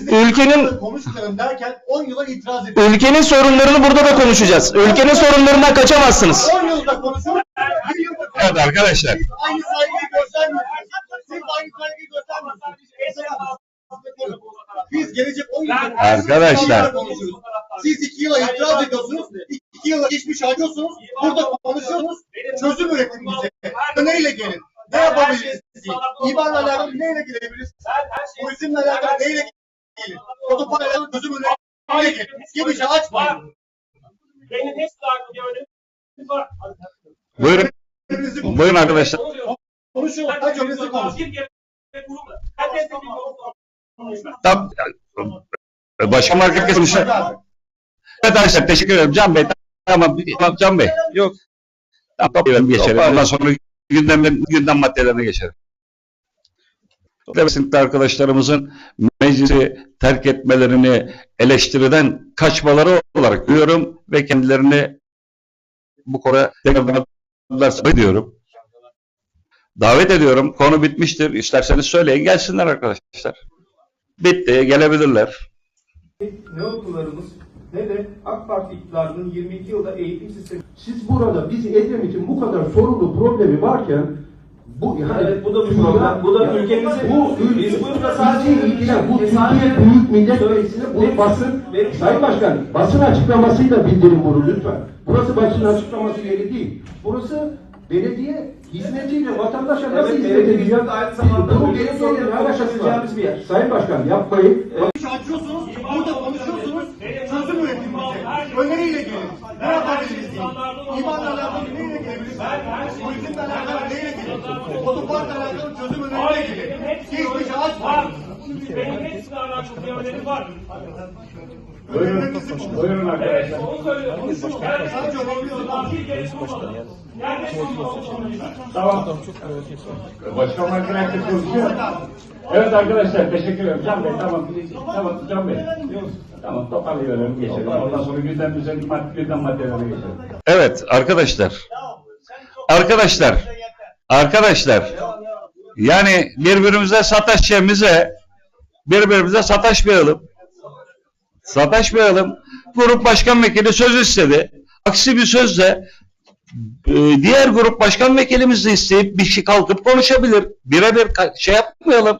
ülkenin konuşmayalım derken 10 yıla itiraz ediyor. ülkenin sorunlarını burada da konuşacağız. Ülkenin sorunlarından kaçamazsınız. 10 yılda konuşuyoruz. Bir yılda Evet arkadaşlar. Siz aynı saygıyı göstermiyorsunuz. Siz aynı saygıyı göstermiyorsunuz. Biz gelecek 10 yılda Arkadaşlar. konuşuyoruz. Siz 2 yıla itiraz ediyorsunuz. 2 yıla geçmiş harcıyorsunuz. Burada konuşuyorsunuz. Çözüm üretin bize. Öneriyle gelin. Ne yapabiliriz? İban'la alakalı neyle gelebiliriz? Turizmle alakalı neyle gelin? Otoparkla alakalı çözüm öneriyle gelin. Girişi açmayın. Benim hepsi önemli var. Buyurun. Buyurun arkadaşlar. Konuşuyor. Kaç bir konuşma. Tam, başka market konuşuyor. Evet arkadaşlar teşekkür ederim. Can Bey. Tamam, tamam Can Bey. Yok. Tamam geçelim. Ondan sonra gündemden, gündem maddelerine geçelim. Devletli arkadaşlarımızın meclisi terk etmelerini eleştiriden kaçmaları olarak görüyorum ve kendilerini bu konuda tekrardan ediyorum. Davet ediyorum. Konu bitmiştir. İsterseniz söyleyin. Gelsinler arkadaşlar. Bitti. Gelebilirler. ne okullarımız ne de AK Parti iktidarının 22 yılda eğitim sistemi. Siz burada biz Edremit'in bu kadar sorunlu problemi varken bu yani Evet, bu da bir problem. Bu da Ya, ülkemizi- bu biz ülke burada sadece- ilgilen bu Sadece- Türkiye Büyük Millet Meclisi'ne bu basın benim- Sayın Başkan basın açıklamasıyla bildirin bunu lütfen. Burası basın açıklaması yeri değil. Burası belediye hizmetiyle vatandaşa nasıl Evet, hizmet belediye edeceğim? hizmeti aynı zamanda ülkenin belediyeyle bir yer. Sayın Başkan yapmayın. Giriş açıyorsunuz. Burada konuşuyorsunuz. Çözüm üretin bize. Öneriyle gelin. Ne yapabiliriz diye. İban'la alakalı neyle gelebiliriz? Turizmle alakalı neyle gelebiliriz? Otoparkla alakalı Önerilerinizi konuşun. Buyurun Evet, onu söylüyorum. Herkes Sadece olabiliyor. bir kere sormalı. Herkes sormalı. Tamam. Başka market konuşuyor. Evet arkadaşlar teşekkür ederim. Can Bey tamam. Tamam Can Bey. Tamam toparlayalım geçelim. Ondan sonra gündemimize madde, gündem maddelerine geçelim. Evet arkadaşlar. Arkadaşlar. Arkadaşlar. Yani birbirimize sataşacağımıza birbirimize sataşmayalım. Sataşmayalım. Grup başkan vekili söz istedi. Aksi bir sözle e, diğer grup başkan vekilimiz de isteyip bir şey kalkıp konuşabilir. Birebir şey yapmayalım.